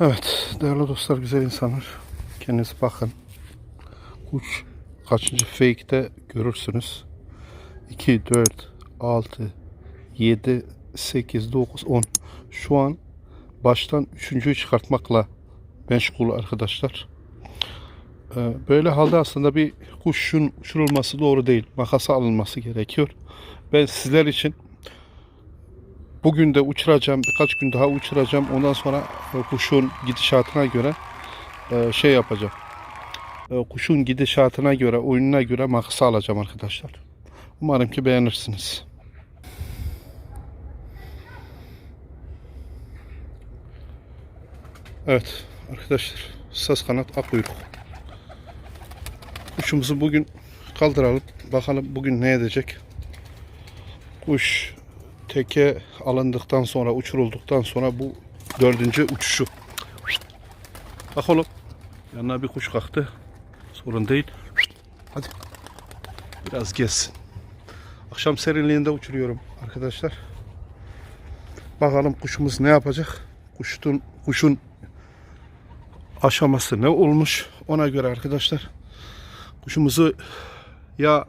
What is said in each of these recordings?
Evet değerli dostlar güzel insanlar. Kendinize bakın. Kuş kaçıncı fake'te görürsünüz. 2, 4, 6, 7, 8, 9, 10. Şu an baştan üçüncüyü çıkartmakla meşgul arkadaşlar. Ee, Böyle halde aslında bir kuşun uçurulması doğru değil. Makasa alınması gerekiyor. Ben sizler için bugün de uçuracağım. Birkaç gün daha uçuracağım. Ondan sonra e, kuşun gidişatına göre e, şey yapacağım. E, Kuşun gidişatına göre, oyununa göre makasa alacağım arkadaşlar. Umarım ki beğenirsiniz. Evet arkadaşlar saz kanat akuyruk. Kuşumuzu bugün kaldıralım. Bakalım bugün ne edecek. Kuş teke alındıktan sonra uçurulduktan sonra bu dördüncü uçuşu. Bak oğlum. Yanına bir kuş kalktı. Sorun değil. Hadi. Biraz gezsin. Akşam serinliğinde uçuruyorum arkadaşlar. Bakalım kuşumuz ne yapacak? Kuşun kuşun aşaması ne olmuş? Ona göre arkadaşlar kuşumuzu ya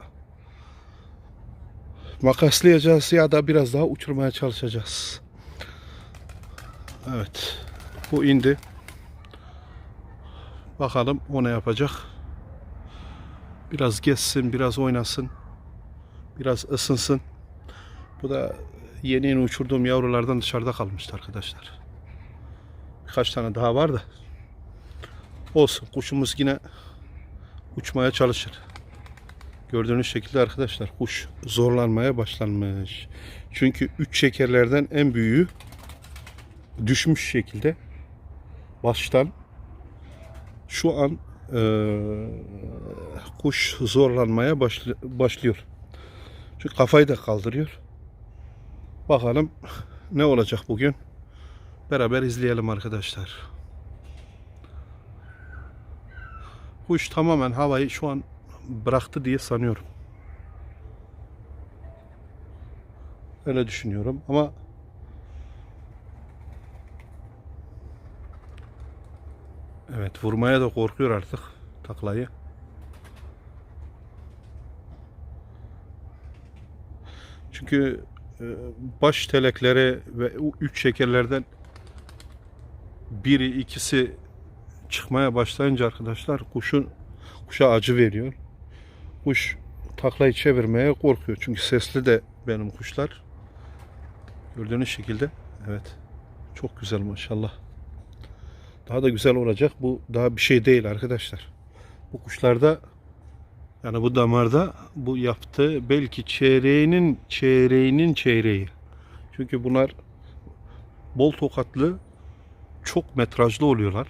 makaslayacağız ya da biraz daha uçurmaya çalışacağız. Evet. Bu indi. Bakalım o ne yapacak. Biraz gezsin, biraz oynasın. Biraz ısınsın. Bu da yeni yeni uçurduğum yavrulardan dışarıda kalmıştı arkadaşlar. Birkaç tane daha var da. Olsun. Kuşumuz yine uçmaya çalışır. Gördüğünüz şekilde arkadaşlar kuş zorlanmaya başlanmış. Çünkü üç şekerlerden en büyüğü düşmüş şekilde baştan şu an eee, kuş zorlanmaya başlı- başlıyor. Çünkü kafayı da kaldırıyor. Bakalım ne olacak bugün. Beraber izleyelim arkadaşlar. Kuş tamamen havayı şu an bıraktı diye sanıyorum. Öyle düşünüyorum ama Evet vurmaya da korkuyor artık taklayı. Çünkü e, baş telekleri ve üç şekerlerden biri ikisi çıkmaya başlayınca arkadaşlar kuşun kuşa acı veriyor. Kuş taklayı çevirmeye korkuyor. Çünkü sesli de benim kuşlar. Gördüğünüz şekilde. Evet. Çok güzel maşallah. Daha da güzel olacak. Bu daha bir şey değil arkadaşlar. Bu kuşlarda yani bu damarda bu yaptığı belki çeyreğinin çeyreğinin çeyreği. Çünkü bunlar bol tokatlı çok metrajlı oluyorlar.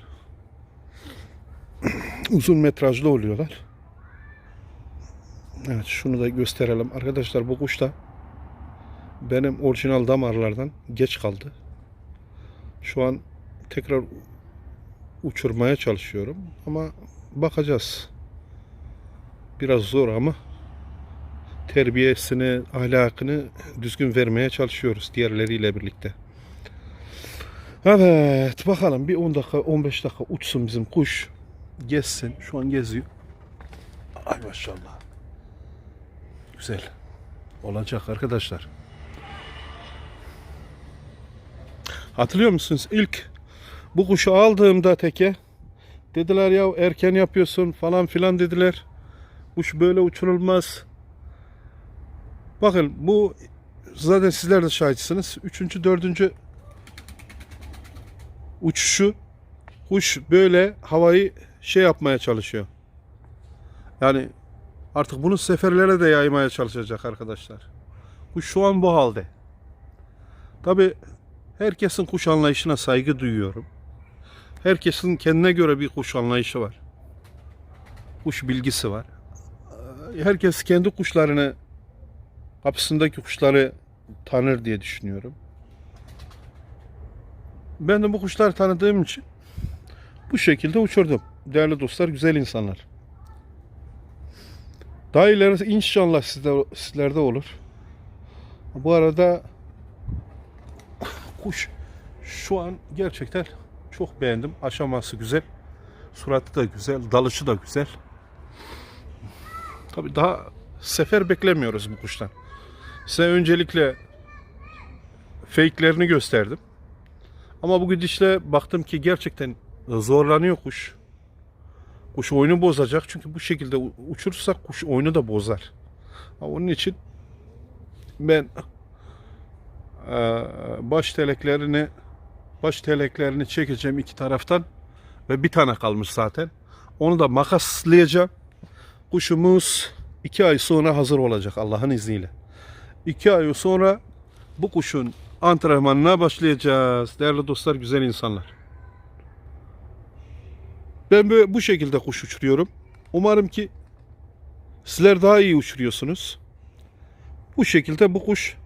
Uzun metrajlı oluyorlar. Evet şunu da gösterelim. Arkadaşlar bu kuş da benim orijinal damarlardan geç kaldı. Şu an tekrar uçurmaya çalışıyorum ama bakacağız. Biraz zor ama terbiyesini, ahlakını düzgün vermeye çalışıyoruz diğerleriyle birlikte. Evet bakalım bir 10 dakika 15 dakika uçsun bizim kuş. Gezsin. Şu an geziyor. Ay maşallah. Güzel. Olacak arkadaşlar. Hatırlıyor musunuz? İlk bu kuşu aldığımda teke dediler ya erken yapıyorsun falan filan dediler. Kuş böyle uçurulmaz. Bakın bu zaten sizler de şahitsiniz. Üçüncü, dördüncü uçuşu kuş böyle havayı şey yapmaya çalışıyor. Yani artık bunu seferlere de yaymaya çalışacak arkadaşlar. Kuş şu an bu halde. Tabi herkesin kuş anlayışına saygı duyuyorum. Herkesin kendine göre bir kuş anlayışı var. Kuş bilgisi var. Herkes kendi kuşlarını kapısındaki kuşları tanır diye düşünüyorum. Ben de bu kuşları tanıdığım için bu şekilde uçurdum. Değerli dostlar, güzel insanlar. Daha ilerisi inşallah sizlerde olur. Bu arada kuş şu an gerçekten çok beğendim. Aşaması güzel. Suratı da güzel. Dalışı da güzel. Tabii daha sefer beklemiyoruz bu kuştan. Size öncelikle fake'lerini gösterdim. Ama bu gidişle baktım ki gerçekten zorlanıyor kuş. Kuş oyunu bozacak. Çünkü bu şekilde u- uçurursak kuş oyunu da bozar. Onun için ben eee, baş teleklerini baş teleklerini çekeceğim iki taraftan ve bir tane kalmış zaten. Onu da makaslayacağım. Kuşumuz iki ay sonra hazır olacak Allah'ın izniyle. İki ay sonra bu kuşun antrenmanına başlayacağız. Değerli dostlar, güzel insanlar. Ben böyle bu şekilde kuş uçuruyorum. Umarım ki sizler daha iyi uçuruyorsunuz. Bu şekilde bu kuş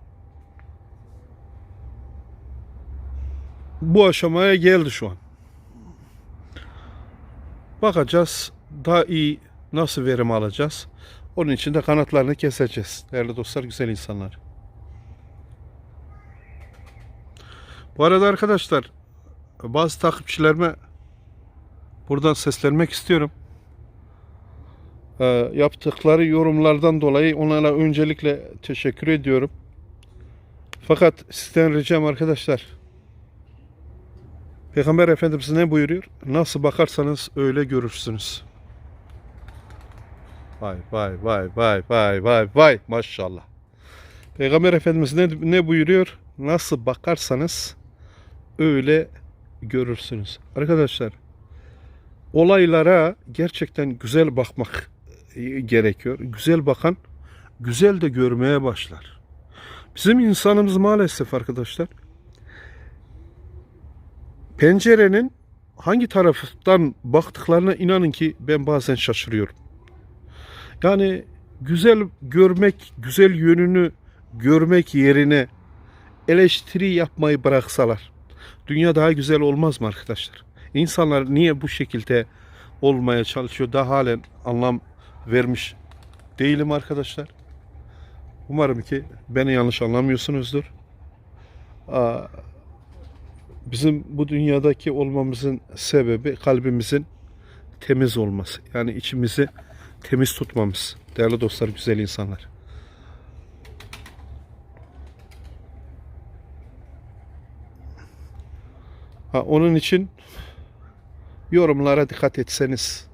bu aşamaya geldi şu an. Bakacağız daha iyi nasıl verim alacağız. Onun için de kanatlarını keseceğiz. Değerli dostlar, güzel insanlar. Bu arada arkadaşlar bazı takipçilerime buradan seslenmek istiyorum. Ee, yaptıkları yorumlardan dolayı onlara öncelikle teşekkür ediyorum. Fakat sizden ricam arkadaşlar Peygamber Efendimiz ne buyuruyor? Nasıl bakarsanız öyle görürsünüz. Vay vay vay vay vay vay vay maşallah. Peygamber Efendimiz ne, ne buyuruyor? Nasıl bakarsanız öyle görürsünüz. Arkadaşlar olaylara gerçekten güzel bakmak e, gerekiyor. Güzel bakan güzel de görmeye başlar. Bizim insanımız maalesef arkadaşlar pencerenin hangi taraftan baktıklarına inanın ki ben bazen şaşırıyorum. Yani güzel görmek, güzel yönünü görmek yerine eleştiri yapmayı bıraksalar dünya daha güzel olmaz mı arkadaşlar? İnsanlar niye bu şekilde olmaya çalışıyor? Daha halen anlam vermiş değilim arkadaşlar. Umarım ki beni yanlış anlamıyorsunuzdur. Bizim bu dünyadaki olmamızın sebebi kalbimizin temiz olması. Yani içimizi temiz tutmamız. Değerli dostlar, güzel insanlar. Ha, onun için yorumlara dikkat etseniz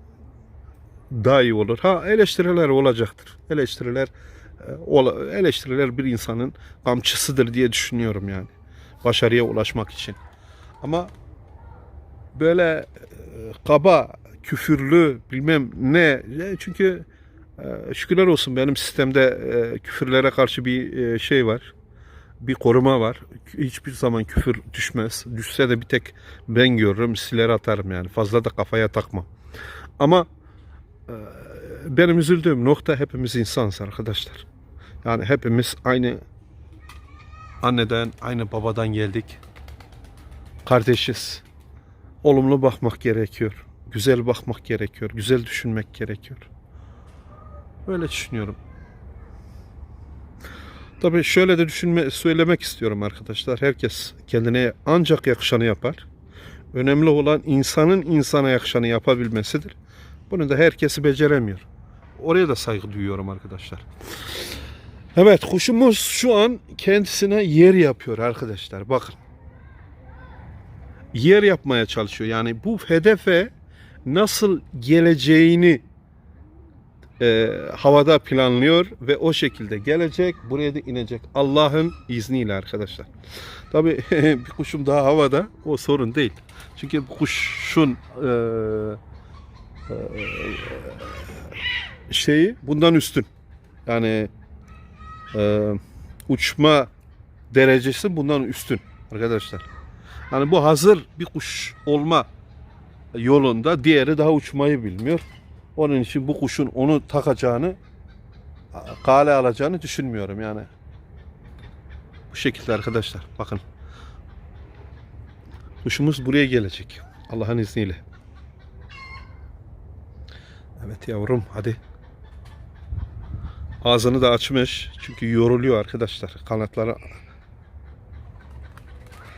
daha iyi olur. Ha eleştiriler olacaktır. Eleştiriler e, eleştiriler bir insanın kamçısıdır diye düşünüyorum yani. Başarıya ulaşmak için. Ama böyle e, kaba, küfürlü bilmem ne. E, Çünkü şükürler olsun benim sistemde küfürlere karşı bir şey var. Bir koruma var. Hiçbir zaman küfür düşmez. Düşse de bir tek ben görürüm, siler atarım yani. Fazla da kafaya takmam. Ama e, benim üzüldüğüm nokta hepimiz insanız arkadaşlar. Yani hepimiz aynı anneden, aynı babadan geldik kardeşiz. Olumlu bakmak gerekiyor. Güzel bakmak gerekiyor. Güzel düşünmek gerekiyor. Böyle düşünüyorum. Tabii şöyle de düşünme, söylemek istiyorum arkadaşlar. Herkes kendine ancak yakışanı yapar. Önemli olan insanın insana yakışanı yapabilmesidir. Bunu da herkesi beceremiyor. Oraya da saygı duyuyorum arkadaşlar. Evet kuşumuz şu an kendisine yer yapıyor arkadaşlar. Bakın yer yapmaya çalışıyor. Yani bu hedefe nasıl geleceğini e, havada planlıyor ve o şekilde gelecek, buraya da inecek. Allah'ın izniyle arkadaşlar. Tabii bir kuşum daha havada o sorun değil. Çünkü kuşun e, e, şeyi bundan üstün. Yani e, uçma derecesi bundan üstün arkadaşlar. Yani bu hazır bir kuş olma yolunda diğeri daha uçmayı bilmiyor. Onun için bu kuşun onu takacağını kale alacağını düşünmüyorum yani. Bu şekilde arkadaşlar. Bakın. Kuşumuz buraya gelecek. Allah'ın izniyle. Evet yavrum hadi. Ağzını da açmış. Çünkü yoruluyor arkadaşlar. Kanatları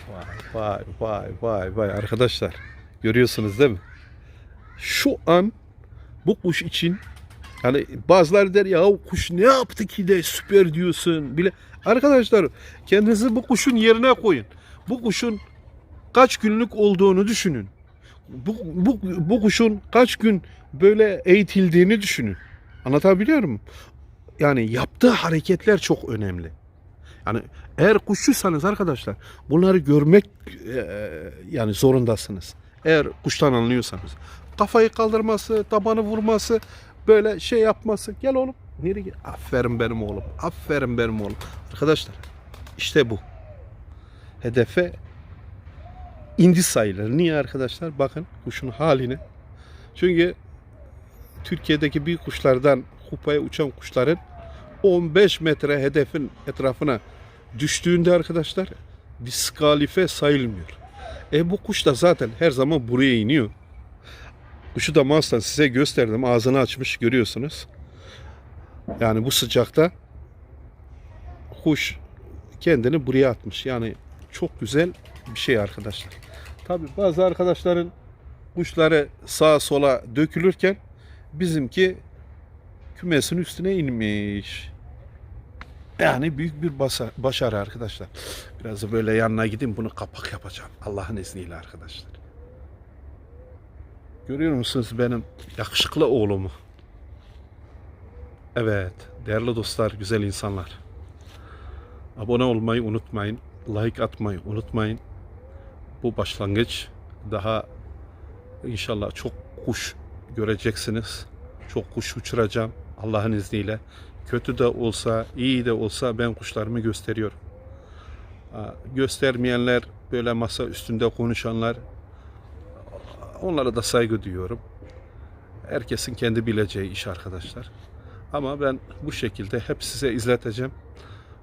Vay. Vay vay vay vay arkadaşlar. Görüyorsunuz değil mi? Şu an bu kuş için hani bazıları der ya kuş ne yaptı ki de süper diyorsun bile. Arkadaşlar kendinizi bu kuşun yerine koyun. Bu kuşun kaç günlük olduğunu düşünün. Bu, bu, bu kuşun kaç gün böyle eğitildiğini düşünün. Anlatabiliyor muyum? Yani yaptığı hareketler çok önemli. Yani eğer kuşçuysanız arkadaşlar bunları görmek e, yani zorundasınız. Eğer kuştan anlıyorsanız. Kafayı kaldırması, tabanı vurması, böyle şey yapması. Gel oğlum. Nereye gel? Aferin benim oğlum. Aferin benim oğlum. Arkadaşlar işte bu. Hedefe indi sayılır. Niye arkadaşlar? Bakın kuşun haline. Çünkü Türkiye'deki büyük kuşlardan kupaya uçan kuşların 15 metre hedefin etrafına düştüğünde arkadaşlar diskalife sayılmıyor. E bu kuş da zaten her zaman buraya iniyor. Kuşu da Mars'tan size gösterdim. Ağzını açmış görüyorsunuz. Yani bu sıcakta kuş kendini buraya atmış. Yani çok güzel bir şey arkadaşlar. Tabi bazı arkadaşların kuşları sağa sola dökülürken bizimki kümesin üstüne inmiş. Yani büyük bir başarı arkadaşlar. Biraz böyle yanına gidin bunu kapak yapacağım. Allah'ın izniyle arkadaşlar. Görüyor musunuz benim yakışıklı oğlumu? Evet, değerli dostlar, güzel insanlar. Abone olmayı unutmayın. Like atmayı unutmayın. Bu başlangıç. Daha inşallah çok kuş göreceksiniz. Çok kuş uçuracağım Allah'ın izniyle. Kötü de olsa, iyi de olsa ben kuşlarımı gösteriyorum. Göstermeyenler, böyle masa üstünde konuşanlar onlara da saygı duyuyorum. Herkesin kendi bileceği iş arkadaşlar. Ama ben bu şekilde hep size izleteceğim.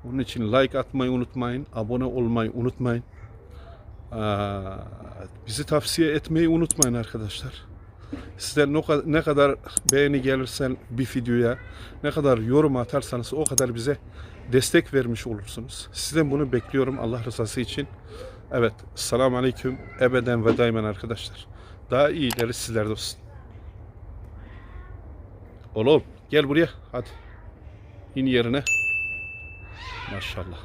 Onun için like atmayı unutmayın, abone olmayı unutmayın. Bizi tavsiye etmeyi unutmayın arkadaşlar. Sizler ne kadar, beğeni gelirse bir videoya, ne kadar yorum atarsanız o kadar bize destek vermiş olursunuz. Sizden bunu bekliyorum Allah rızası için. Evet, selamun aleyküm. Ebeden ve daimen arkadaşlar. Daha iyileri sizlerde olsun. Oğlum gel buraya hadi. İn yerine. Maşallah.